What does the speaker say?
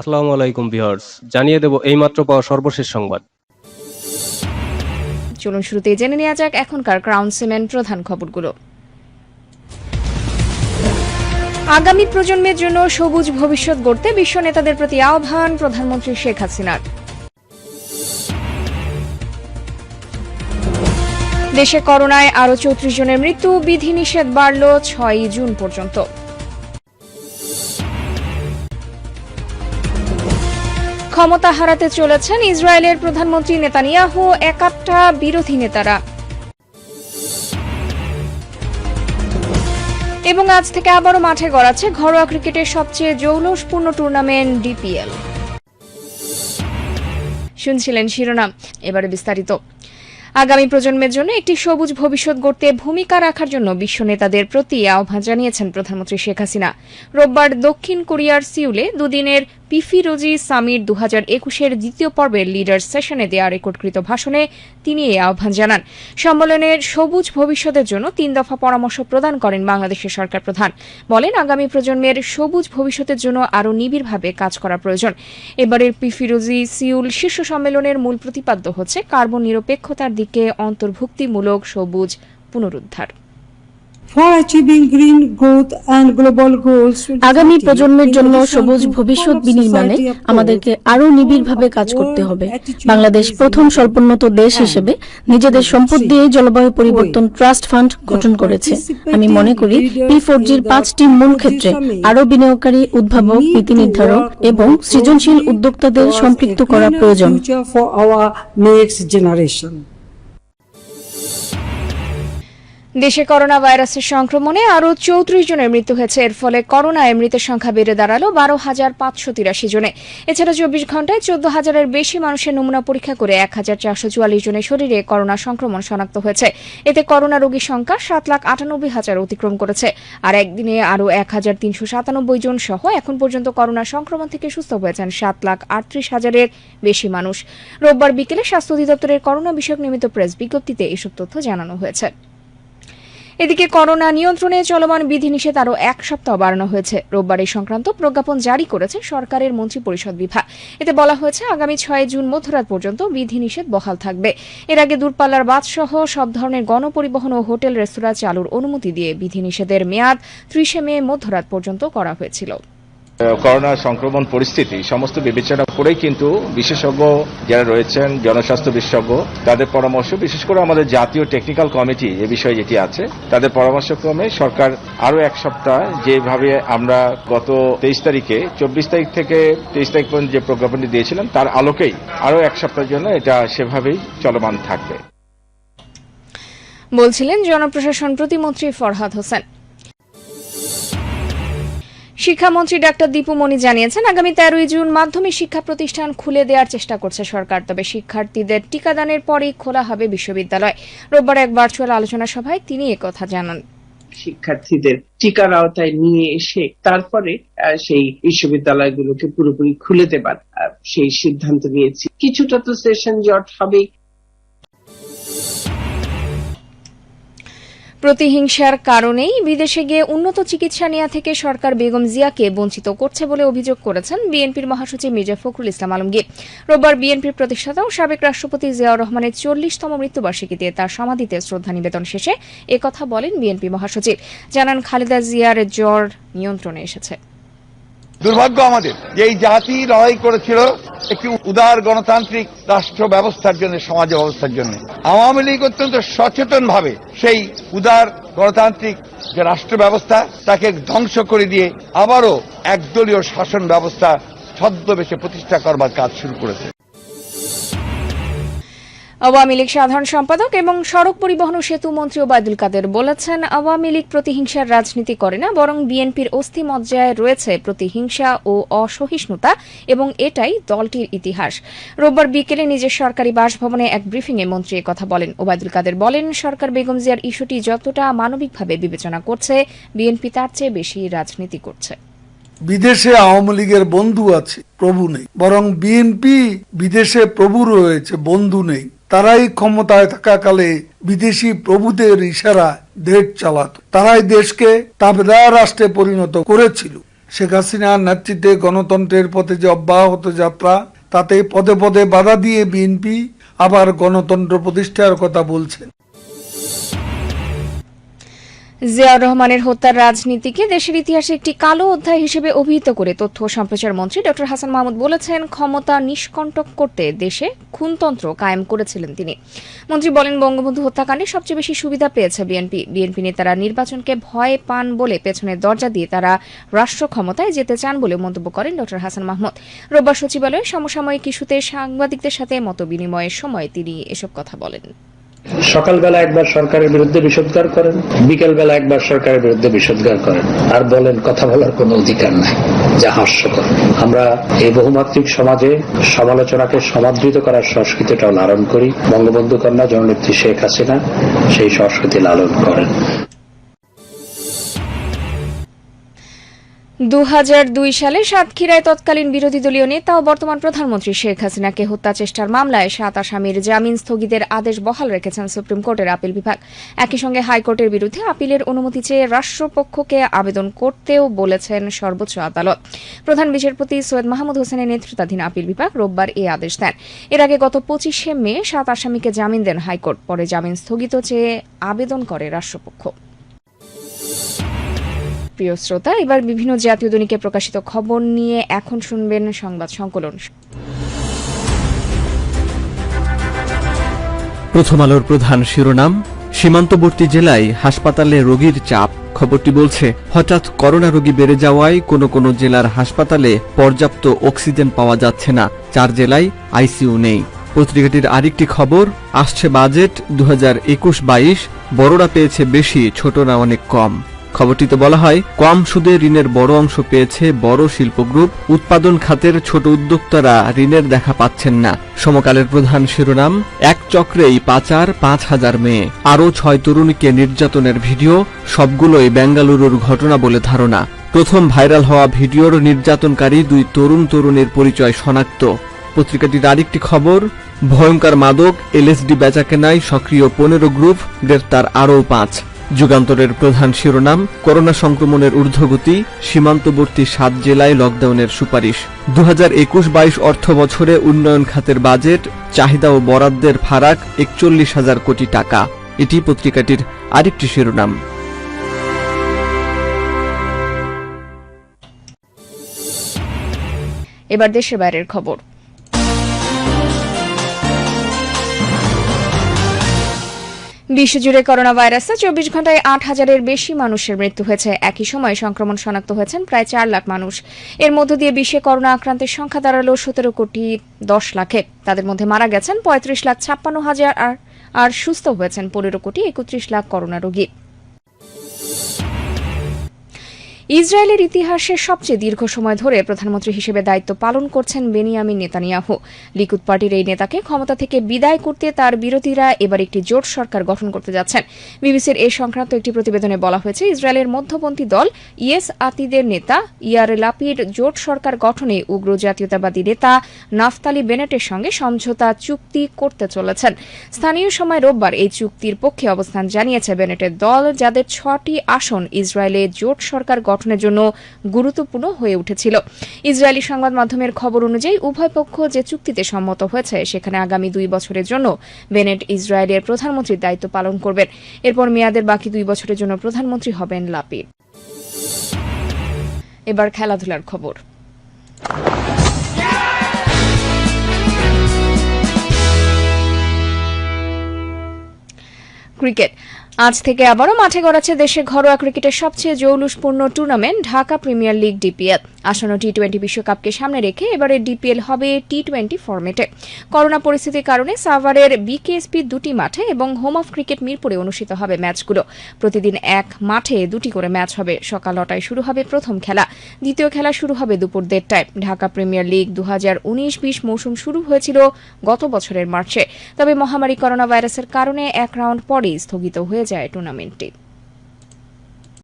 আসসালামু আলাইকুম ভিউয়ার্স, জানিয়ে দেব এইমাত্র পাওয়া সর্বশেষ সংবাদ। চলুন জেনে নেওয়া যাক এখনকার ক্রাউন সিমেন্ট প্রধান খবরগুলো। আগামী প্রজন্মের জন্য সবুজ ভবিষ্যৎ গড়তে বিশ্ব নেতাদের প্রতি আহ্বান প্রধানমন্ত্রী শেখ হাসিনার। দেশে করোনায় আরও চৌত্রিশ জনের মৃত্যু, বিধিনিষেধ বাড়ল ছয় জুন পর্যন্ত। ক্ষমতা হারাতে চলেছেন ইসরায়েলের প্রধানমন্ত্রী নেতানিয়াহু একাত্তা বিরোধী নেতারা। এবং আজ থেকে আবারও মাঠে গড়াচ্ছে ঘরোয়া ক্রিকেটের সবচেয়ে জৌলসপূর্ণ টুর্নামেন্ট ডিপিএল। শুনছিলেন শিরোনাম, এবারে বিস্তারিত। আগামী প্রজন্মের জন্য একটি সবুজ ভবিষ্যৎ গড়তে ভূমিকা রাখার জন্য বিশ্ব নেতাদের প্রতি আহ্বান জানিয়েছেন প্রধানমন্ত্রী শেখ হাসিনা। রোববার দক্ষিণ কোরিয়ার সিউলে দুদিনের পিফিরোজি সামির দু হাজার একুশের দ্বিতীয় পর্বের লিডার সেশনে দেয়া রেকর্ডকৃত ভাষণে তিনি এ আহ্বান জানান। সম্মেলনের সবুজ ভবিষ্যতের জন্য তিন দফা পরামর্শ প্রদান করেন বাংলাদেশের সরকার প্রধান। বলেন, আগামী প্রজন্মের সবুজ ভবিষ্যতের জন্য আরও নিবিড়ভাবে কাজ করা প্রয়োজন। এবারের পিফিরোজি সিউল শীর্ষ সম্মেলনের মূল প্রতিপাদ্য হচ্ছে কার্বন নিরপেক্ষতার দিকে অন্তর্ভুক্তিমূলক সবুজ পুনরুদ্ধার। আগামী প্রজন্মের জন্য সবুজ ভবিষ্যৎ বিনির্মাণে আমাদেরকে আরও নিবিড়ভাবে কাজ করতে হবে। বাংলাদেশ প্রথম স্বল্পোন্নত দেশ হিসেবে নিজেদের সম্পদ দিয়ে জলবায়ু পরিবর্তন ট্রাস্ট ফান্ড গঠন করেছে। আমি মনে করি পি ফোর জির পাঁচটি মূল ক্ষেত্রে আরও বিনিয়োগকারী উদ্ভাবক নীতি নির্ধারক এবং সৃজনশীল উদ্যোক্তাদের সম্পৃক্ত করা প্রয়োজন। দেশে করোনা ভাইরাসের সংক্রমণে আরও চৌত্রিশ জনের মৃত্যু হয়েছে। এর ফলে করোনায় মৃতের সংখ্যা বেড়ে দাঁড়াল বারো হাজার পাঁচশো তিরাশি জনে। এছাড়া চব্বিশ ঘন্টায় চোদ্দ হাজারের বেশি মানুষের নমুনা পরীক্ষা করে এক হাজার চারশো চুয়াল্লিশ জনের শরীরে করোনা সংক্রমণ শনাক্ত হয়েছে। এতে করোনা রোগীর সংখ্যা সাত লাখ আটানব্বই হাজার অতিক্রম করেছে। আর একদিনে আরও এক হাজার তিনশো সাতানব্বই জন সহ এখন পর্যন্ত করোনা সংক্রমণ থেকে সুস্থ হয়েছেন সাত লাখ আটত্রিশ হাজারের বেশি মানুষ। রোববার বিকেলে স্বাস্থ্য অধিদপ্তরের করোনা বিষয়ক নিয়মিত প্রেস বিজ্ঞপ্তিতে এসব তথ্য জানানো হয়েছে। এদিকে করোনা নিয়ন্ত্রণে চলমান বিধিনিষেধ আরও এক সপ্তাহ বাড়ানো হয়েছে। রোববার সংক্রান্ত প্রজ্ঞাপন জারি করেছে সরকারের মন্ত্রিপরিষদ বিভাগ। এতে বলা হয়েছে, আগামী ছয় জুন মধ্যরাত পর্যন্ত বিধিনিষেধ বহাল থাকবে। এর আগে দূরপাল্লার বাদসহ সব ধরনের গণপরিবহন ও হোটেল রেস্তোরাঁ চালুর অনুমতি দিয়ে বিধিনিষেধের মেয়াদ ত্রিশে মে মধ্যরাত পর্যন্ত করা হয়েছিল। করোনা সংক্রমণ পরিস্থিতি, সমস্ত বিবেচনা করেই কিন্তু বিশেষজ্ঞ যারা রয়েছেন, জনস্বাস্থ্য বিশেষজ্ঞ, তাদের পরামর্শ, বিশেষ করে আমাদের জাতীয় টেকনিক্যাল কমিটি এ বিষয়ে যেটি আছে, তাদের পরামর্শক্রমে সরকার আরও এক সপ্তাহ যেভাবে আমরা গত তেইশ তারিখে, চব্বিশ তারিখ থেকে তেইশ তারিখ পর্যন্ত যে প্রজ্ঞাপনটি দিয়েছিলাম, তার আলোকেই আরও এক সপ্তাহের জন্য এটা সেভাবেই চলমান থাকবে। বলছিলেন জনপ্রশাসন প্রতিমন্ত্রী ফরহাদ হোসেন। শিক্ষামন্ত্রী ডাক্তার দীপু মনি জানিয়েছেন, আগামী তেরোই জুন মাধ্যমিক শিক্ষা প্রতিষ্ঠান খুলে দেওয়ার চেষ্টা করছে সরকার, তবে শিক্ষার্থীদের টিকাদানের পরেই খোলা হবে বিশ্ববিদ্যালয়। রোববার এক ভার্চুয়াল আলোচনা সভায় তিনি একথা জানান। শিক্ষার্থীদের টিকার আওতায় নিয়ে এসে তারপরে সেই বিশ্ববিদ্যালয়গুলোকে পুরোপুরি খুলে দেবার সেই সিদ্ধান্ত নিয়েছি। কিছুটা তো সেশন জট হবেই প্রতিহিংসার কারণেই বিদেশে গিয়ে উন্নত চিকিৎসা নেওয়া থেকে সরকার বেগম জিয়াকে বঞ্চিত করছে বলে অভিযোগ করেছেন বিএনপির মহাসচিব মির্জা ফখরুল ইসলাম আলমগীর। রোববার বিএনপির প্রতিষ্ঠাতা ও সাবেক রাষ্ট্রপতি জিয়াউর রহমানের চল্লিশতম মৃত্যুবার্ষিকীতে তার সমাধিতে শ্রদ্ধা নিবেদন শেষে একথা বলেন বিএনপি মহাসচিব। জানান খালেদা জিয়ার জ্বর নিয়ন্ত্রণে এসেছে। দুর্ভাগ্য আমাদের যে এই জাতি লড়াই করেছিল একটি উদার গণতান্ত্রিক রাষ্ট্র ব্যবস্থার জন্য, সমাজ ব্যবস্থার জন্য। আওয়ামী লীগ অত্যন্ত সচেতন ভাবে সেই উদার গণতান্ত্রিক যে রাষ্ট্র ব্যবস্থা, তাকে ধ্বংস করে দিয়ে আবারও একদলীয় শাসন ব্যবস্থা ছদ্মবেশে প্রতিষ্ঠা করবার কাজ শুরু করেছে। আওয়ামী লীগ সাধারণ সম্পাদক এবং সড়ক পরিবহন ও সেতু মন্ত্রী ওবায়দুল কাদের বলেছেন, আওয়ামী লীগ প্রতিহিংসার রাজনীতি করে না, বরং বিএনপির অস্থিমজ্জায় রয়েছে প্রতিহিংসা ও অসহিষ্ণুতা, এবং এটাই দলটির ইতিহাস। রোববার বিকেলে নিজের সরকারি বাসভবনে এক ব্রিফিংয়ে মন্ত্রী কথা বলেন। ওবায়দুল কাদের বলেন, সরকার বেগম জিয়ার ইস্যুটি যতটা মানবিকভাবে বিবেচনা করছে, বিএনপি তার চেয়ে বেশি রাজনীতি করছে। বিদেশে আওয়ামী লীগের বন্ধু আছে, প্রভু নেই। বরং বিএনপি বিদেশে প্রভু রয়েছে, বন্ধু নেই। তারাই ক্ষমতায় থাকাকালে বিদেশি প্রভুদের ইশারা দেশ চালাত। তারাই দেশকে তাবেদার রাষ্ট্রে পরিণত করেছিল। শেখ হাসিনার নেতৃত্বে গণতন্ত্রের পথে যে অব্যাহত যাত্রা, তাতে পদে পদে বাধা দিয়ে বিএনপি আবার গণতন্ত্র প্রতিষ্ঠার কথা বলছে। জিয়াউর রহমানের হত্যার রাজনীতিকে দেশের ইতিহাসে একটি কালো অধ্যায় হিসেবে অভিহিত করে তথ্য সম্প্রচার মন্ত্রী ড হাসান মাহমুদ বলেছেন, ক্ষমতা নিষ্কণ্টক করতে দেশে খুনতন্ত্র কায়েম করেছিলেন তিনি। মন্ত্রী বলেন, বঙ্গবন্ধু হত্যাকাণ্ডে সবচেয়ে বেশি সুবিধা পেয়েছে বিএনপি। বিএনপি নেতারা নির্বাচনকে ভয় পান বলে পেছনের দরজা দিয়ে তারা রাষ্ট্র ক্ষমতায় যেতে চান বলে মন্তব্য করেন ড হাসান মাহমুদ। রোববার সচিবালয়ে সমসাময়িক ইস্যুতে সাংবাদিকদের সাথে মত বিনিময়ের সময় তিনি এসব কথা বলেন। সকালবেলা একবার সরকারের বিরুদ্ধে বিষোদ্গার করেন, বিকেলবেলা একবার সরকারের বিরুদ্ধে বিষোদ্গার করেন। আর বলেন, কথা বলার কোনো অধিকার নাই, যা হাস্যকর। আমরা এই বহুমাত্রিক সমাজে সমালোচনাকে সমাদৃত করার সংস্কৃতিটাও লালন করি। বঙ্গবন্ধু কন্যা জননেত্রী শেখ হাসিনা সেই সংস্কৃতি লালন করেন। দু হাজার দুই সালে সাতক্ষীরায় তৎকালীন বিরোধী দলীয় নেতা ও বর্তমান প্রধানমন্ত্রী শেখ হাসিনাকে হত্যা চেষ্টার মামলায় সাত আসামির জামিন স্থগিতের আদেশ বহাল রেখেছেন সুপ্রিম কোর্টের আপিল বিভাগ। একই সঙ্গে হাইকোর্টের বিরুদ্ধে আপিলের অনুমতি চেয়ে রাষ্ট্রপক্ষকে আবেদন করতেও বলেছেন সর্বোচ্চ আদালত। প্রধান বিচারপতি সৈয়দ মাহমুদ হোসেনের নেতৃত্বাধীন আপিল বিভাগ রোববার এই আদেশ দেন। এর আগে গত পঁচিশে মে সাত আসামিকে জামিন দেন হাইকোর্ট। পরে জামিন স্থগিত চেয়ে আবেদন করে রাষ্ট্রপক্ষ। প্রিয় শ্রোতা, এবার বিভিন্ন জাতীয় দৈনিকে প্রকাশিত খবর নিয়ে এখন শুনবেন সংবাদ সংকলন। প্রথম আলোর প্রধান শিরোনাম, সীমান্তবর্তী জেলায় হাসপাতালে রোগীর চাপ। খবরটি বলছে, হঠাৎ করোনা রোগী বেড়ে যাওয়ায় কোনো কোনো জেলার হাসপাতালে পর্যাপ্ত অক্সিজেন পাওয়া যাচ্ছে না। চার জেলায় আইসিইউ নেই। পত্রিকাটির আরেকটি খবর, আসছে বাজেট দু হাজার একুশ বাইশ, বড়রা পেয়েছে বেশি, ছোটরা অনেক কম। খবরটিতে বলা হয়, কম সুদে ঋণের বড় অংশ পেয়েছে বড় শিল্প গ্রুপ, উৎপাদন খাতের ছোট উদ্যোক্তারা ঋণের দেখা পাচ্ছেন না। সমকালের প্রধান শিরোনাম, এক চক্রেই পাচার পাঁচ হাজার মেয়ে। আরও ছয় তরুণীকে নির্যাতনের ভিডিও, সবগুলোই বেঙ্গালুরুর ঘটনা বলে ধারণা। প্রথম ভাইরাল হওয়া ভিডিওর নির্যাতনকারী দুই তরুণ তরুণীর পরিচয় শনাক্ত। পত্রিকাটির আরেকটি খবর, ভয়ঙ্কর মাদক, এলএসডি বেচাকেনায় সক্রিয় পনেরো গ্রুপ গ্রেপ্তার আরও পাঁচ। যুগান্তরের প্রধান শিরোনাম, করোনা সংক্রমণের ঊর্ধ্বগতি, সীমান্তবর্তী সাত জেলায় লকডাউনের সুপারিশ। দু হাজার একুশ বাইশ অর্থ বছরে উন্নয়ন খাতের বাজেট, চাহিদা ও বরাদ্দের ফারাক একচল্লিশ হাজার কোটি টাকা। এটি পত্রিকাটির আরেকটি শিরোনাম। এবার দেশের বাইরের খবর। বিশ্বজুড়ে করোনা ভাইরাসে চব্বিশ ঘন্টায় আট হাজারের বেশি মানুষের মৃত্যু হয়েছে। একই সময়ে সংক্রমণ শনাক্ত হয়েছেন প্রায় চার লাখ মানুষ। এর মধ্য দিয়ে বিশ্বে করোনা আক্রান্তের সংখ্যা দাঁড়াল সতেরো কোটি দশ লাখে। তাদের মধ্যে মারা গেছেন পঁয়ত্রিশ লাখ ছাপ্পান্ন হাজার আর সুস্থ হয়েছেন পনেরো কোটি একত্রিশ লাখ করোনা রোগী। ইসরায়েলের ইতিহাসে সবচেয়ে দীর্ঘ সময় ধরে প্রধানমন্ত্রী হিসেবে দায়িত্ব পালন করছেন বেনিয়ামিন নেতানিয়াহু। লিকুদ পার্টির এই নেতাকে ক্ষমতা থেকে বিদায় করতে তার বিরোধীরা এবার একটি জোট সরকার গঠন করতে যাচ্ছেন। বিবিসির এ সংক্রান্ত একটি প্রতিবেদনে বলা হয়েছে, ইসরায়েলের মধ্যপন্থী দল ইয়েস আতিদের নেতা ইয়ার লাপির জোট সরকার গঠনে উগ্র জাতীয়তাবাদী নেতা নাফতালি বেনেটের সঙ্গে সমঝোতা চুক্তি করতে চলেছেন। স্থানীয় সময় রোববার এই চুক্তির পক্ষে অবস্থান জানিয়েছে বেনেটের দল, যাদের ছটি আসন ইসরায়েলে জোট সরকার গঠনের জন্য গুরুত্বপূর্ণ হয়ে উঠেছিল। ইসরায়েলি সংবাদ মাধ্যমের খবর অনুযায়ী, উভয় পক্ষ যে চুক্তিতে সম্মত হয়েছে, সেখানে আগামী দুই বছরের জন্য বেনেট ইসরায়েলের প্রধানমন্ত্রীর দায়িত্ব পালন করবেন। এরপর মেয়াদের বাকি দুই বছরের জন্য প্রধানমন্ত্রী হবেন লাপিড। এবার খেলাধুলার খবর। ক্রিকেট। আজ থেকে আবারও মাঠে গড়াচ্ছে দেশের ঘরোয়া ক্রিকেটের সবচেয়ে জৌলুসপূর্ণ tournament Dhaka premier league DPL. আসন্ন টি টোয়েন্টি বিশ্বকাপকে সামনে রেখে এবারে ডিপিএল হবে টি টোয়েন্টি ফরম্যাটে। করোনা পরিস্থিতির কারণে সাভারের বিকেএসপি দুটি মাঠে এবং হোম অফ ক্রিকেট মিরপুরে অনুষ্ঠিত হবে ম্যাচগুলো। প্রতিদিন এক মাঠে দুটি করে ম্যাচ হবে। সকাল নটায় শুরু হবে প্রথম খেলা। দ্বিতীয় খেলা শুরু হবে দুপুর দেড়টায়। ঢাকা প্রিমিয়ার লিগ দু হাজার উনিশ বিশ মৌসুম শুরু হয়েছিল গত বছরের মার্চে। তবে মহামারী করোনা ভাইরাসের কারণে এক রাউন্ড পরেই স্থগিত হয়ে যায় টুর্নামেন্টটি।